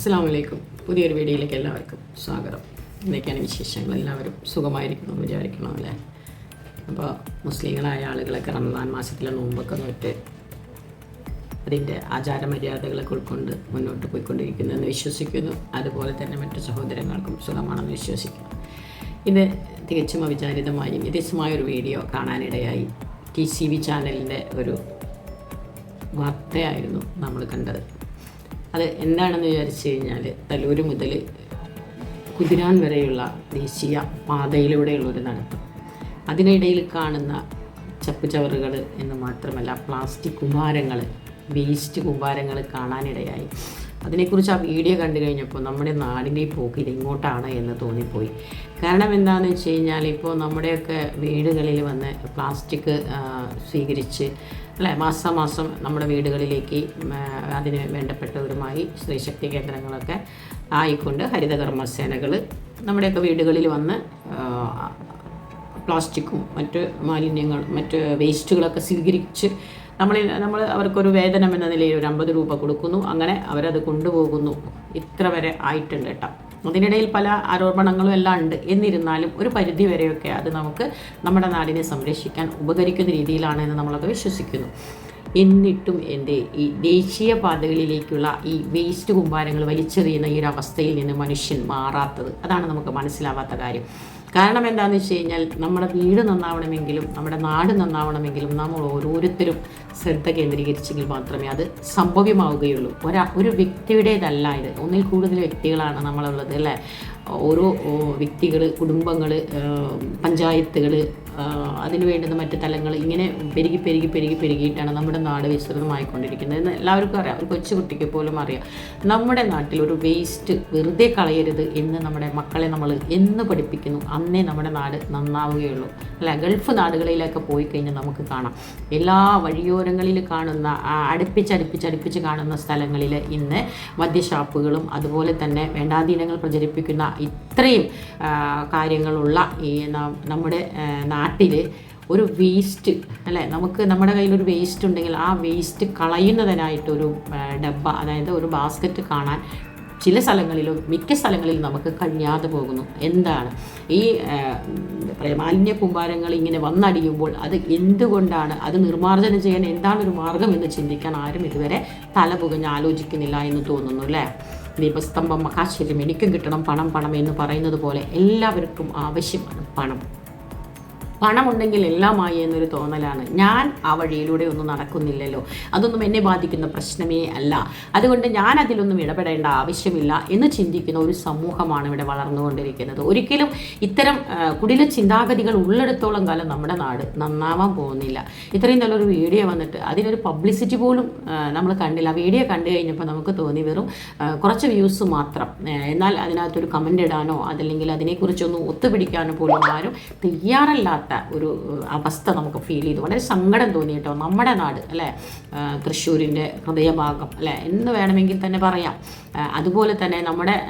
അസ്സാം വലൈക്കും പുതിയൊരു വീഡിയോയിലേക്ക് എല്ലാവർക്കും സ്വാഗതം. എന്തൊക്കെയാണ് വിശേഷങ്ങൾ? എല്ലാവരും സുഖമായിരിക്കണം എന്ന് വിചാരിക്കണം അല്ലേ? അപ്പോൾ മുസ്ലിങ്ങളായ ആളുകളൊക്കെ റമദാൻ മാസത്തിലെ നോമ്പൊക്കെ നോറ്റ് അതിന്റെ ആചാരമര്യാദകളൊക്കെ ഉൾക്കൊണ്ട് മുന്നോട്ട് പോയിക്കൊണ്ടിരിക്കുന്നു എന്ന് വിശ്വസിക്കുന്നു. അതുപോലെ തന്നെ മറ്റു സഹോദരങ്ങൾക്കും സുഖമാണെന്ന് വിശ്വസിക്കുന്നു. ഇത് തികച്ചും അവിചാരിതമായും വ്യത്യസ്തമായ ഒരു വീഡിയോ കാണാനിടയായി ടി സി വി ചാനലിന്റെ ഒരു വാർത്തയായിരുന്നു നമ്മൾ കണ്ടത്. അത് എന്താണെന്ന് വിചാരിച്ചു കഴിഞ്ഞാൽ തലൂർ മുതൽ കുതിരാൻ വരെയുള്ള ദേശീയ പാതയിലൂടെയുള്ള ഒരു നടത്തം അതിനിടയിൽ കാണുന്ന ചപ്പുചവറുകൾ എന്ന് മാത്രമല്ല പ്ലാസ്റ്റിക് കുമ്പാരങ്ങൾ വേസ്റ്റ് കുമ്പാരങ്ങൾ കാണാനിടയായി. അതിനെക്കുറിച്ച് ആ വീഡിയോ കണ്ടു കഴിഞ്ഞപ്പോൾ നമ്മുടെ നാടിന്റെ ഈ പോക്ക് ഇതെങ്ങോട്ടാണ് എന്ന് തോന്നിപ്പോയി. കാരണം എന്താണെന്ന് വെച്ച് കഴിഞ്ഞാൽ ഇപ്പോൾ നമ്മുടെയൊക്കെ വീടുകളിൽ വന്ന് പ്ലാസ്റ്റിക് സ്വീകരിച്ച് അല്ലേ? മാസം മാസം നമ്മുടെ വീടുകളിലേക്ക് അതിന് വേണ്ടപ്പെട്ടവരുമായി സ്ത്രീശക്തി കേന്ദ്രങ്ങളൊക്കെ ആയിക്കൊണ്ട് ഹരിതകർമ്മസേനകൾ നമ്മുടെയൊക്കെ വീടുകളിൽ വന്ന് പ്ലാസ്റ്റിക്കും മറ്റ് മാലിന്യങ്ങൾ മറ്റ് വേസ്റ്റുകളൊക്കെ സ്വീകരിച്ച് നമ്മൾ നമ്മൾ അവർക്കൊരു വേതനം എന്ന നിലയിൽ ഒരു അമ്പത് രൂപ കൊടുക്കുന്നു. അങ്ങനെ അവരത് കൊണ്ടുപോകുന്നു. ഇത്ര വരെ ആയിട്ടുണ്ട് കേട്ടോ. അതിനിടയിൽ പല ആരോപണങ്ങളും എല്ലാം ഉണ്ട്. എന്നിരുന്നാലും ഒരു പരിധി വരെയൊക്കെ അത് നമുക്ക് നമ്മുടെ നാടിനെ സംരക്ഷിക്കാൻ ഉപകരിക്കുന്ന രീതിയിലാണ് എന്ന് നമ്മളത് വിശ്വസിക്കുന്നു. എന്നിട്ടും എന്റെ ഈ ദേശീയ പാതകളിലേക്കുള്ള ഈ വേസ്റ്റ് കുമ്പാരങ്ങൾ വലിച്ചെറിയുന്ന ഈ ഒരു അവസ്ഥയിൽ നിന്ന് മനുഷ്യൻ മാറാത്തത്. അതാണ് നമുക്ക് മനസ്സിലാവാത്ത കാര്യം. കാരണം എന്താണെന്ന് വെച്ച് കഴിഞ്ഞാൽ നമ്മുടെ വീട് നന്നാവണമെങ്കിലും നമ്മുടെ നാട് നന്നാവണമെങ്കിലും നമ്മൾ ഓരോരുത്തരും ശ്രദ്ധ കേന്ദ്രീകരിച്ചെങ്കിൽ മാത്രമേ അത് സംഭവ്യമാവുകയുള്ളൂ. ഒരാ ഒരു വ്യക്തിയുടേതല്ല ഇത്. ഒന്നിൽ കൂടുതൽ വ്യക്തികളാണ് നമ്മളുള്ളത് അല്ലേ? ഓരോ വ്യക്തികൾ കുടുംബങ്ങൾ പഞ്ചായത്തുകൾ അതിന് വേണ്ടുന്ന മറ്റ് തലങ്ങൾ ഇങ്ങനെ പെരുകി പെരുകി പെരുകി പെരുകിയിട്ടാണ് നമ്മുടെ നാട് വിസ്തൃതമായിക്കൊണ്ടിരിക്കുന്നത്. എന്ന് എല്ലാവർക്കും അറിയാം. ഒരു കൊച്ചുകുട്ടിക്ക് പോലും അറിയാം. നമ്മുടെ നാട്ടിൽ ഒരു വേസ്റ്റ് വെറുതെ കളയരുത് എന്ന് നമ്മുടെ മക്കളെ നമ്മൾ എന്ന് പഠിപ്പിക്കുന്നു. അന്നേ നമ്മുടെ നാട് നന്നാവുകയുള്ളൂ. അല്ല ഗൾഫ് നാടുകളിലൊക്കെ പോയി കഴിഞ്ഞാൽ നമുക്ക് കാണാം. എല്ലാ വഴിയോരങ്ങളിൽ കാണുന്ന അടുപ്പിച്ചടുപ്പിച്ചടുപ്പിച്ച് കാണുന്ന സ്ഥലങ്ങളിൽ ഇന്ന് മദ്യഷാപ്പുകളും അതുപോലെ തന്നെ വേണ്ടാധീനങ്ങൾ പ്രചരിപ്പിക്കുന്ന ഇത്രയും കാര്യങ്ങളുള്ള ഈ നമ്മുടെ നാട്ടിൽ ഒരു വേസ്റ്റ് അല്ലേ? നമുക്ക് നമ്മുടെ കയ്യിൽ ഒരു വേസ്റ്റ് ഉണ്ടെങ്കിൽ ആ വേസ്റ്റ് കളയുന്നതിനായിട്ടൊരു ഡബ്ബ അതായത് ഒരു ബാസ്ക്കറ്റ് കാണാൻ ചില സ്ഥലങ്ങളിലും മിക്ക സ്ഥലങ്ങളിലും നമുക്ക് കഴിയാതെ പോകുന്നു. എന്താണ്? ഈ മാലിന്യ കൂമ്പാരങ്ങൾ ഇങ്ങനെ വന്നടിയുമ്പോൾ അത് എന്തുകൊണ്ടാണ്? അത് നിർമ്മാർജനം ചെയ്യാൻ എന്താണ് ഒരു മാർഗം എന്ന് ചിന്തിക്കാൻ ആരും ഇതുവരെ തല പുകഞ്ഞ് ആലോചിക്കുന്നില്ല എന്ന് തോന്നുന്നു അല്ലേ? ദീപസ്തംഭം മഹാശ്ചര്യം എനിക്കും കിട്ടണം പണം പണം എന്ന് പറയുന്നത് പോലെ എല്ലാവർക്കും ആവശ്യമാണ് പണം. പണമുണ്ടെങ്കിൽ എല്ലാമായി എന്നൊരു തോന്നലാണ്. ഞാൻ ആ വഴിയിലൂടെ ഒന്നും നടക്കുന്നില്ലല്ലോ. അതൊന്നും എന്നെ ബാധിക്കുന്ന പ്രശ്നമേ അല്ല. അതുകൊണ്ട് ഞാൻ അതിലൊന്നും ഇടപെടേണ്ട ആവശ്യമില്ല എന്ന് ചിന്തിക്കുന്ന ഒരു സമൂഹമാണ് ഇവിടെ വളർന്നുകൊണ്ടിരിക്കുന്നത്. ഒരിക്കലും ഇത്തരം കുടില ചിന്താഗതികൾ ഉള്ളിടത്തോളം കാലം നമ്മുടെ നാട് നന്നാവാൻ പോകുന്നില്ല. ഇത്രയും നല്ലൊരു വീഡിയോ വന്നിട്ട് അതിനൊരു പബ്ലിസിറ്റി പോലും നമ്മൾ കണ്ടില്ല. വീഡിയോ കണ്ടു കഴിഞ്ഞപ്പോൾ നമുക്ക് തോന്നി വെറും കുറച്ച് വ്യൂസ് മാത്രം. എന്നാൽ അതിനകത്തൊരു കമന്റ് ഇടാനോ അതല്ലെങ്കിൽ അതിനെക്കുറിച്ചൊന്നും ഒത്തുപിടിക്കാനോ പോലും ആരും തയ്യാറല്ലാത്ത ഒരു അവസ്ഥ നമുക്ക് ഫീൽ ചെയ്തു. വളരെ സങ്കടം തോന്നി കേട്ടോ. നമ്മുടെ നാട് അല്ലേ? തൃശ്ശൂരിന്റെ ഹൃദയഭാഗം അല്ലേ? എന്ന് വേണമെങ്കിൽ തന്നെ പറയാം. അതുപോലെ തന്നെ നമ്മുടെ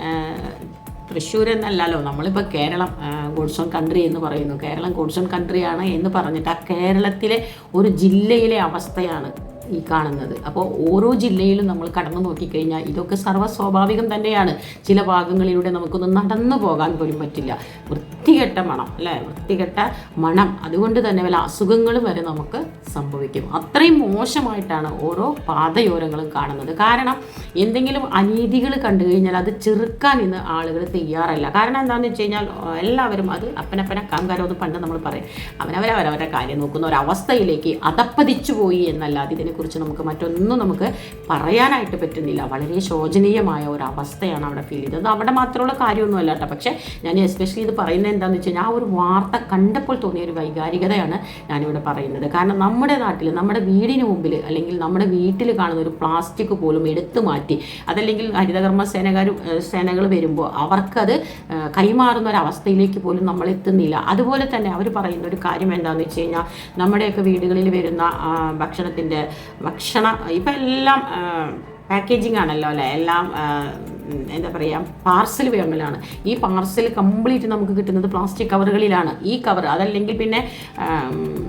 തൃശ്ശൂർ എന്നല്ലല്ലോ നമ്മളിപ്പോൾ കേരളം ഗോഡ്സോൺ കൺട്രി എന്ന് പറയുന്നു. കേരളം ഗോഡ്സോൺ കൺട്രിയാണ് എന്ന് പറഞ്ഞിട്ട് ആ കേരളത്തിലെ ഒരു ജില്ലയിലെ അവസ്ഥയാണ് ഈ കാണുന്നത്. അപ്പോൾ ഓരോ ജില്ലയിലും നമ്മൾ കടന്നു നോക്കിക്കഴിഞ്ഞാൽ ഇതൊക്കെ സർവസ്വാഭാവികം തന്നെയാണ്. ചില ഭാഗങ്ങളിലൂടെ നമുക്കൊന്ന് നടന്നു പോകാൻ പോലും പറ്റില്ല. വൃത്തികെട്ട മണം അല്ലേ? വൃത്തികെട്ട മണം. അതുകൊണ്ട് തന്നെ വല്ല അസുഖങ്ങളും വരെ നമുക്ക് സംഭവിക്കും. അത്രയും മോശമായിട്ടാണ് ഓരോ പാതയോരങ്ങളും കാണുന്നത്. കാരണം എന്തെങ്കിലും അനീതികൾ കണ്ടു കഴിഞ്ഞാൽ അത് ചെറുക്കാൻ ഇന്ന് ആളുകൾ തയ്യാറല്ല. കാരണം എന്താണെന്ന് വെച്ച് കഴിഞ്ഞാൽ എല്ലാവരും അത് അപ്പനപ്പന കാങ്കാരോ അത് പണ്ട് നമ്മൾ പറയും. അവനവരവരവരുടെ കാര്യം നോക്കുന്ന ഒരവസ്ഥയിലേക്ക് അതപ്പതിച്ചു പോയി എന്നല്ലാതെ ഇതിനെക്കുറിച്ച് നമുക്ക് മറ്റൊന്നും നമുക്ക് പറയാനായിട്ട് പറ്റുന്നില്ല. വളരെ ശോചനീയമായ ഒരു അവസ്ഥയാണ് അവിടെ ഫീൽ ചെയ്തത്. അവിടെ മാത്രമുള്ള കാര്യമൊന്നുമല്ല കേട്ടോ. പക്ഷേ ഞാൻ എസ്പെഷ്യലി ഇത് പറയുന്നത് എന്താണെന്ന് വെച്ച് കഴിഞ്ഞാൽ ആ ഒരു വാർത്ത കണ്ടപ്പോൾ തോന്നിയ ഒരു വൈകാരികതയാണ് ഞാനിവിടെ പറയുന്നത്. കാരണം നമ്മുടെ നാട്ടിൽ നമ്മുടെ വീടിന് മുമ്പിൽ അല്ലെങ്കിൽ നമ്മുടെ വീട്ടിൽ കാണുന്ന ഒരു പ്ലാസ്റ്റിക് പോലും എടുത്തു മാറ്റി അതല്ലെങ്കിൽ ഹരിതകർമ്മ സേനകാർ സേനകൾ വരുമ്പോൾ അവർക്കത് കൈമാറുന്ന ഒരു അവസ്ഥയിലേക്ക് പോലും നമ്മൾ എത്തുന്നില്ല. അതുപോലെ തന്നെ അവർ പറയുന്ന ഒരു കാര്യം എന്താണെന്ന് വെച്ച് കഴിഞ്ഞാൽ നമ്മുടെയൊക്കെ വീടുകളിൽ വരുന്ന ഭക്ഷണത്തിന്റെ ഭക്ഷണ ഇപ്പം എല്ലാം പാക്കേജിങ് ആണല്ലോ അല്ലേ? എല്ലാം എന്താ പറയുക പാർസൽ വേമ്പലാണ് ഈ പാർസൽ കംപ്ലീറ്റ് നമുക്ക് കിട്ടുന്നത് പ്ലാസ്റ്റിക് കവറുകളിലാണ് ഈ കവർ അതല്ലെങ്കിൽ പിന്നെ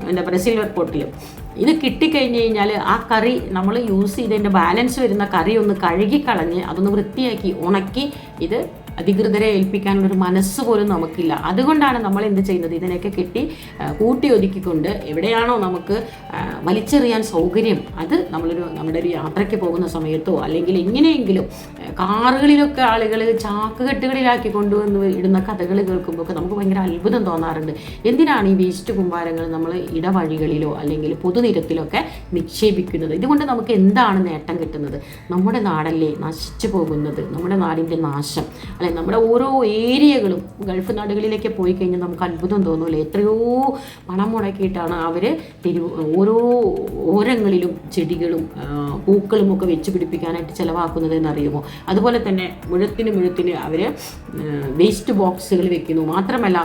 എന്താ പറയുക സിൽവർ പോട്ടിലും ഇത് കിട്ടിക്കഴിഞ്ഞ് കഴിഞ്ഞാൽ ആ കറി നമ്മൾ യൂസ് ചെയ്തതിന്റെ ബാലൻസ് വരുന്ന കറി ഒന്ന് കഴുകിക്കളഞ്ഞ് അതൊന്ന് വൃത്തിയാക്കി ഉണക്കി ഇത് അധികൃതരെ ഏൽപ്പിക്കാനുള്ളൊരു മനസ്സ് പോലും നമുക്കില്ല. അതുകൊണ്ടാണ് നമ്മൾ എന്ത് ചെയ്യുന്നത്? ഇതിനെയൊക്കെ കെട്ടി കൂട്ടിയൊതുക്കിക്കൊണ്ട് എവിടെയാണോ നമുക്ക് വലിച്ചെറിയാൻ സൗകര്യം അത് നമ്മളൊരു നമ്മുടെ ഒരു യാത്രയ്ക്ക് പോകുന്ന സമയത്തോ അല്ലെങ്കിൽ എങ്ങനെയെങ്കിലും കാറുകളിലൊക്കെ ആളുകൾ ചാക്കുകെട്ടുകളിലാക്കി കൊണ്ടുവന്ന് ഇടുന്ന കഥകൾ കേൾക്കുമ്പോൾ ഒക്കെ നമുക്ക് ഭയങ്കര അത്ഭുതം തോന്നാറുണ്ട്. എന്തിനാണ് ഈ വേസ്റ്റ് കുമ്പാരങ്ങൾ നമ്മൾ ഇടവഴികളിലോ അല്ലെങ്കിൽ പൊതുനിരത്തിലൊക്കെ നിക്ഷേപിക്കുന്നത്? ഇതുകൊണ്ട് നമുക്ക് എന്താണ് നേട്ടം കിട്ടുന്നത്? നമ്മുടെ നാടല്ലേ നശിച്ചു പോകുന്നത്? നമ്മുടെ നാടിന്റെ നാശം. അല്ലെ നമ്മുടെ ഓരോ ഏരിയകളും ഗൾഫ് നാടുകളിലേക്ക് പോയി കഴിഞ്ഞാൽ നമുക്ക് അത്ഭുതം തോന്നൂലേ എത്രയോ പണം മുടക്കിയിട്ടാണ് അവർ തിരു ഓരോ ഓരങ്ങളിലും ചെടികളും പൂക്കളും ഒക്കെ വെച്ച് പിടിപ്പിക്കാനായിട്ട് ചിലവാക്കുന്നത് എന്നറിയുമോ? അതുപോലെ തന്നെ മുഴത്തിന് മുഴത്തിന് അവർ വേസ്റ്റ് ബോക്സുകൾ വെക്കുന്നു. മാത്രമല്ല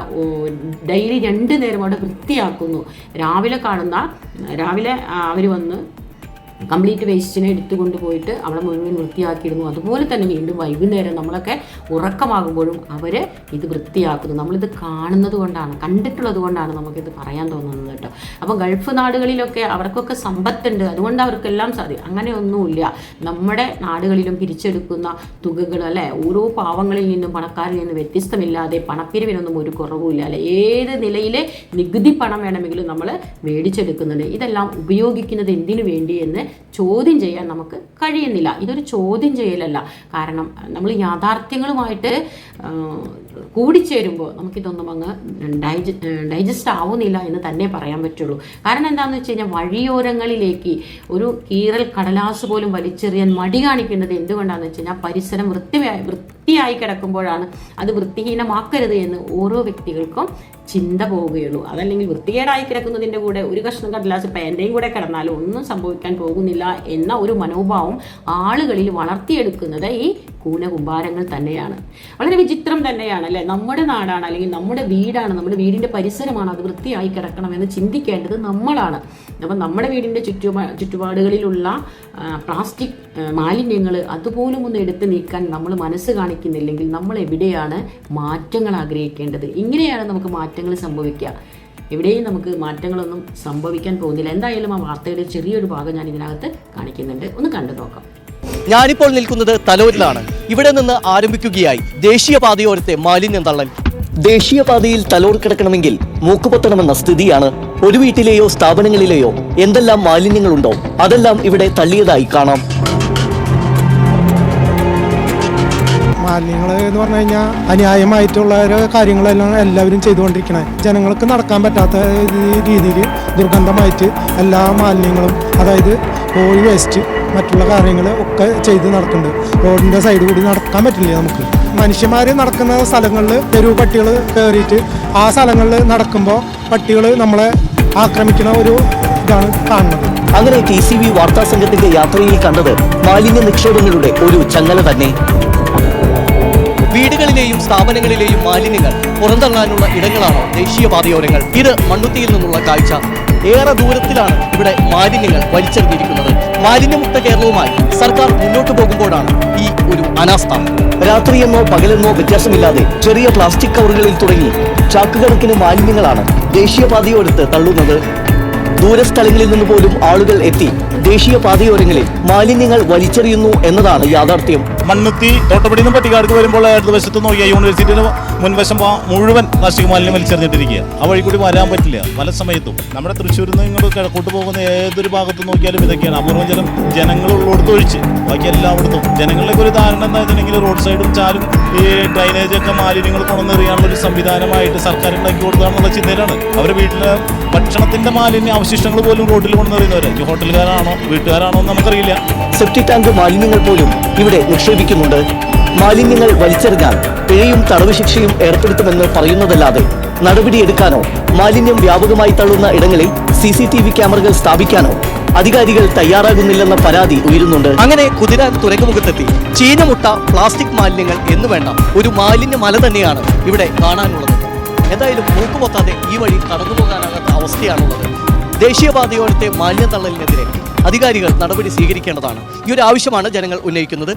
ഡെയിലി രണ്ട് നേരം അവിടെ വൃത്തിയാക്കുന്നു. രാവിലെ കാണുന്ന രാവിലെ അവർ വന്ന് കംപ്ലീറ്റ് വേസ്റ്റിനെ എടുത്തുകൊണ്ട് കൊണ്ടുപോയിട്ട് അവിടെ മുഴുവൻ വൃത്തിയാക്കിയിരുന്നു. അതുപോലെ തന്നെ വീണ്ടും വൈകുന്നേരം നമ്മളൊക്കെ ഉറക്കമാകുമ്പോഴും അവർ ഇത് വൃത്തിയാക്കുന്നു. നമ്മളിത് കാണുന്നത് കൊണ്ടാണ് കണ്ടിട്ടുള്ളത് കൊണ്ടാണ് നമുക്കിത് പറയാൻ തോന്നുന്നത് കേട്ടോ. അപ്പോൾ ഗൾഫ് നാടുകളിലൊക്കെ അവർക്കൊക്കെ സമ്പത്തുണ്ട്. അതുകൊണ്ട് അവർക്കെല്ലാം സാധിക്കും അങ്ങനെയൊന്നുമില്ല. നമ്മുടെ നാടുകളിലും പിരിച്ചെടുക്കുന്ന തുകകൾ അല്ലേ ഓരോ പാവങ്ങളിൽ നിന്നും പണക്കാരിൽ നിന്നും വ്യത്യസ്തമില്ലാതെ പണപ്പിരിവിനൊന്നും ഒരു കുറവുമില്ല അല്ലെ? ഏത് നിലയിലെ നികുതി പണം വേണമെങ്കിലും നമ്മൾ മേടിച്ചെടുക്കുന്നുണ്ട്. ഇതെല്ലാം ഉപയോഗിക്കുന്നത് എന്തിനു വേണ്ടി എന്ന് ചോദ്യം ചെയ്യാൻ നമുക്ക് കഴിയുന്നില്ല. ഇതൊരു ചോദ്യം ചെയ്യലല്ല. കാരണം നമ്മൾ യാഥാർത്ഥ്യങ്ങളുമായിട്ട് കൂടിച്ചേരുമ്പോൾ നമുക്കിതൊന്നും അങ്ങ് ഡൈജ ഡൈജസ്റ്റ് ആവുന്നില്ല എന്ന് തന്നെ പറയാൻ പറ്റുള്ളൂ. കാരണം എന്താണെന്ന് വെച്ച് കഴിഞ്ഞാൽ വഴിയോരങ്ങളിലേക്ക് ഒരു കീറൽ കടലാസ് പോലും വലിച്ചെറിയാൻ മടി കാണിക്കുന്നത് എന്തുകൊണ്ടാണെന്ന് വെച്ച് കഴിഞ്ഞാൽ പരിസരം വൃത്തിയായി വൃത്തിയായി കിടക്കുമ്പോഴാണ്. അത് വൃത്തിഹീനമാക്കരുത് എന്ന് ഓരോ വ്യക്തികൾക്കും ചിന്ത പോവുകയുള്ളൂ. അതല്ലെങ്കിൽ വൃത്തികേടായി കിടക്കുന്നതിന്റെ കൂടെ ഒരു കഷ്ണം കടലാസ് പേന്റെയും കൂടെ കിടന്നാലും ഒന്നും സംഭവിക്കാൻ പോകുന്നില്ല എന്ന ഒരു മനോഭാവം ആളുകളിൽ വളർത്തിയെടുക്കുന്നത് ഈ കൂനകുംഭാരങ്ങൾ തന്നെയാണ്. വളരെ വിചിത്രം തന്നെയാണ് അല്ലേ? നമ്മുടെ നാടാണ് അല്ലെങ്കിൽ നമ്മുടെ വീടാണ് നമ്മുടെ വീടിന്റെ പരിസരമാണ് അത് വൃത്തിയായി കിടക്കണം എന്ന് ചിന്തിക്കേണ്ടത് നമ്മളാണ്. അപ്പം നമ്മുടെ വീടിന്റെ ചുറ്റുപാ ചുറ്റുപാടുകളിലുള്ള പ്ലാസ്റ്റിക് മാലിന്യങ്ങൾ അതുപോലും ഒന്ന് എടുത്തു നീക്കാൻ നമ്മൾ മനസ്സ് കാണിക്കുന്നില്ലെങ്കിൽ നമ്മൾ എവിടെയാണ് മാറ്റങ്ങൾ ആഗ്രഹിക്കേണ്ടത്? ഇങ്ങനെയാണ് നമുക്ക് മാറ്റങ്ങൾ സംഭവിക്കുക. എവിടെയും നമുക്ക് മാറ്റങ്ങളൊന്നും സംഭവിക്കാൻ പോകുന്നില്ല. എന്തായാലും ആ വാർത്തയുടെ ചെറിയൊരു ഭാഗം ഞാൻ ഇതിനകത്ത് കാണിക്കുന്നുണ്ട്. ഒന്ന് കണ്ടു നോക്കാം. ഞാനിപ്പോൾ നിൽക്കുന്നത് തലോരിലാണ്. ഇവിടെ നിന്ന് ആരംഭിക്കുകയായി. ദേശീയപാതയോരത്തെ മാലിന്യം തള്ളൽ. ദേശീയപാതയിൽ തലോർ കിടക്കണമെങ്കിൽ മൂക്കുപൊത്തണമെന്ന സ്ഥിതിയാണ് ഒരു വീട്ടിലെയോ സ്ഥാപനങ്ങളിലെയോ എന്തെല്ലാം മാലിന്യങ്ങളുണ്ടോ അതെല്ലാം ഇവിടെ തള്ളിയതായി കാണാം. മാലിന്യങ്ങൾ എന്ന് പറഞ്ഞു കഴിഞ്ഞാൽ അന്യായമായിട്ടുള്ള ഓരോ കാര്യങ്ങളെല്ലാം എല്ലാവരും ചെയ്തുകൊണ്ടിരിക്കണേ. ജനങ്ങൾക്ക് നടക്കാൻ പറ്റാത്ത രീതിയിൽ ദുർഗന്ധമായിട്ട് എല്ലാ മാലിന്യങ്ങളും അതായത് കോഴി വേസ്റ്റ് മറ്റുള്ള കാര്യങ്ങൾ ഒക്കെ ചെയ്ത് നടക്കുന്നുണ്ട്. റോഡിന്റെ സൈഡ് കൂടി നടക്കാൻ പറ്റില്ല നമുക്ക്. മനുഷ്യന്മാർ നടക്കുന്ന സ്ഥലങ്ങളിൽ തെരുവ് പട്ടികൾ കയറിയിട്ട് ആ സ്ഥലങ്ങളിൽ നടക്കുമ്പോൾ പട്ടികൾ നമ്മളെ ആക്രമിക്കുന്ന ഒരു ഇതാണ് കാണുന്നത്. അങ്ങനെ ടി സി വി വാർത്താ സംഘത്തിന്റെ യാത്രയിൽ കണ്ടത് മാലിന്യ നിക്ഷേപങ്ങളുടെ ഒരു ചങ്ങല തന്നെ. വീടുകളിലെയും സ്ഥാപനങ്ങളിലെയും മാലിന്യങ്ങൾ പുറന്തള്ളാനുള്ള ഇടങ്ങളാണ് ദേശീയപാതയോരങ്ങൾ. ഇത് മണ്ണുത്തിയിൽ നിന്നുള്ള കാഴ്ച. ഏറെ ദൂരത്തിലാണ് ഇവിടെ മാലിന്യങ്ങൾ വലിച്ചെറിഞ്ഞിരിക്കുന്നത്. മാലിന്യമുക്ത കേരളവുമായി സർക്കാർ മുന്നോട്ട് പോകുമ്പോഴാണ് ഈ ഒരു അനാസ്ഥ. രാത്രിയെന്നോ പകലെന്നോ വ്യത്യാസമില്ലാതെ ചെറിയ പ്ലാസ്റ്റിക് കവറുകളിൽ തുടങ്ങി ചാക്കുകണക്കിന് മാലിന്യങ്ങളാണ് ദേശീയപാതയോരത്ത് തള്ളുന്നത്. ദൂരസ്ഥലങ്ങളിൽ നിന്ന് പോലും ആളുകൾ എത്തി ദേശീയപാതയോരങ്ങളിൽ മാലിന്യങ്ങൾ വലിച്ചെറിയുന്നു എന്നതാണ് യാഥാർത്ഥ്യം. മണ്ണുത്തി തോട്ടപ്പടിയിൽ നിന്ന് പട്ടികാർക്ക് വരുമ്പോൾ വശത്ത് നോക്കിയാൽ യൂണിവേഴ്സിറ്റിയുടെ മുൻവശം മുഴുവൻ പ്ലാസ്റ്റിക് മാലിന്യം വലിച്ചെറിഞ്ഞിട്ടിരിക്കുക ആ വഴി കൂടി വരാൻ പറ്റില്ല. പല സമയത്തും നമ്മുടെ തൃശ്ശൂരിൽ നിന്ന് ഇങ്ങോട്ട് കിഴക്കോട്ട് പോകുന്ന ഏതൊരു ഭാഗത്ത് നോക്കിയാലും ഇതൊക്കെയാണ്. അപൂർവം ജനം ജനങ്ങൾ ഉള്ളിടത്ത് ഒഴിച്ച് ബാക്കി എല്ലായിടത്തും. ജനങ്ങളിലേക്ക് ഒരു ധാരണ എന്താ വെച്ചിട്ടുണ്ടെങ്കിൽ റോഡ് സൈഡും ചാലും ഈ ഡ്രൈനേജൊക്കെ മാലിന്യങ്ങൾ കൊണ്ടുവന്നെറിയാനുള്ള ഒരു സംവിധാനമായിട്ട് സർക്കാർ ഉണ്ടാക്കി എന്നുള്ള ചിന്തയിലാണ്. അവരുടെ വീട്ടിലെ ഭക്ഷണത്തിന്റെ മാലിന്യ അവശിഷ്ടങ്ങൾ പോലും റോഡിൽ കൊണ്ടുവന്നറിയുന്നവര് ഈ ഹോട്ടലുകാരാണോ? വീട്ടുകാരാണോ എന്ന് നമുക്കറിയില്ല. സെപ്റ്റി ടാങ്ക് മാലിന്യങ്ങൾ പോലും ഇവിടെ നിക്ഷേപിക്കുന്നുണ്ട്. മാലിന്യങ്ങൾ വലിച്ചെറിഞ്ഞാൽ പിഴയും തടവ് ശിക്ഷയും ഏർപ്പെടുത്തുമെന്ന് പറയുന്നതല്ലാതെ നടപടിയെടുക്കാനോ മാലിന്യം വ്യാപകമായി തള്ളുന്ന ഇടങ്ങളിൽ സി സി ടി വി ക്യാമറകൾ സ്ഥാപിക്കാനോ അധികാരികൾ തയ്യാറാകുന്നില്ലെന്ന പരാതി ഉയരുന്നുണ്ട്. അങ്ങനെ കുതിരാൻ തുരങ്കമുഖത്തെത്തി. ചീനമുട്ട പ്ലാസ്റ്റിക് മാലിന്യങ്ങൾ എന്ന് വേണ്ട ഒരു മാലിന്യ മല തന്നെയാണ് ഇവിടെ കാണാനുള്ളത്. എന്തായാലും മൂക്കുപൊത്താതെ ഈ വഴി കടന്നു പോകാനാകാത്ത അവസ്ഥയാണുള്ളത്. ദേശീയപാതയോരത്തെ മാലിന്യ തള്ളലിനെതിരെ അധികാരികൾ നടപടി സ്വീകരിക്കേണ്ടതാണ്. ഈ ഒരു ആവശ്യമാണ് ജനങ്ങൾ ഉന്നയിക്കുന്നത്.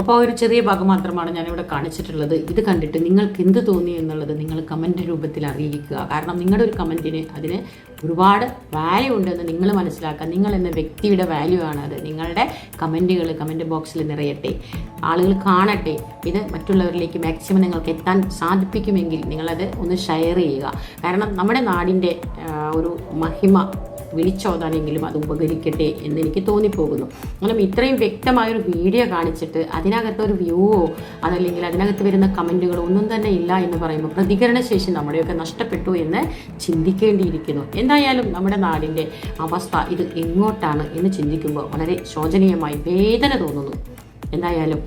അപ്പോൾ ആ ഒരു ചെറിയ ഭാഗം മാത്രമാണ് ഞാനിവിടെ കാണിച്ചിട്ടുള്ളത്. ഇത് കണ്ടിട്ട് നിങ്ങൾക്ക് എന്ത് തോന്നി എന്നുള്ളത് നിങ്ങൾ കമന്റ് രൂപത്തിൽ അറിയിക്കുക. കാരണം നിങ്ങളുടെ ഒരു കമന്റിന് അതിന് ഒരുപാട് വാല്യൂ ഉണ്ടെന്ന് നിങ്ങൾ മനസ്സിലാക്കുക നിങ്ങൾ എന്ന വ്യക്തിയുടെ വാല്യൂ ആണ് അത്. നിങ്ങളുടെ കമന്റുകൾ കമന്റ് ബോക്സിൽ നിറയട്ടെ ആളുകൾ കാണട്ടെ. ഇത് മറ്റുള്ളവരിലേക്ക് മാക്സിമം നിങ്ങൾക്ക് എത്താൻ സാധിപ്പിക്കുമെങ്കിൽ നിങ്ങളത് ഒന്ന് ഷെയർ ചെയ്യുക. കാരണം നമ്മുടെ നാടിന്റെ ഒരു മഹിമ വിളിച്ചോതാനെങ്കിലും അത് ഉപകരിക്കട്ടെ എന്ന് എനിക്ക് തോന്നിപ്പോകുന്നു. കാരണം ഇത്രയും വ്യക്തമായൊരു വീഡിയോ കാണിച്ചിട്ട് അതിനകത്ത് ഒരു വ്യൂവോ അതല്ലെങ്കിൽ അതിനകത്ത് വരുന്ന കമന്റുകളോ ഒന്നും തന്നെ ഇല്ല എന്ന് പറയുമ്പോൾ പ്രതികരണശേഷി നമ്മുടെയൊക്കെ നഷ്ടപ്പെട്ടു എന്ന് ചിന്തിക്കേണ്ടിയിരിക്കുന്നു. എന്തായാലും നമ്മുടെ നാടിന്റെ അവസ്ഥ ഇത് എങ്ങോട്ടാണ് എന്ന് ചിന്തിക്കുമ്പോൾ വളരെ ശോചനീയമായി വേദന തോന്നുന്നു. എന്തായാലും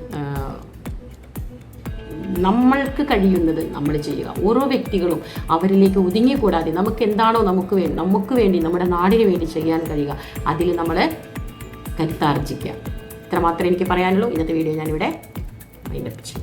നമ്മൾക്ക് കഴിയുന്നത് നമ്മൾ ചെയ്യുക. ഓരോ വ്യക്തികളും അവരിലേക്ക് ഒതുങ്ങിക്കൂടാതെ നമുക്ക് എന്താണോ നമുക്ക് വേണ്ടി നമുക്ക് വേണ്ടി നമ്മുടെ നാടിന് വേണ്ടി ചെയ്യാൻ കഴിയുക അതിൽ നമ്മൾ കരുത്താർജിക്കുക. ഇത്രമാത്രമേ എനിക്ക് പറയാനുള്ളൂ. ഇന്നത്തെ വീഡിയോ ഞാനിവിടെ വൈകിപ്പിച്ചു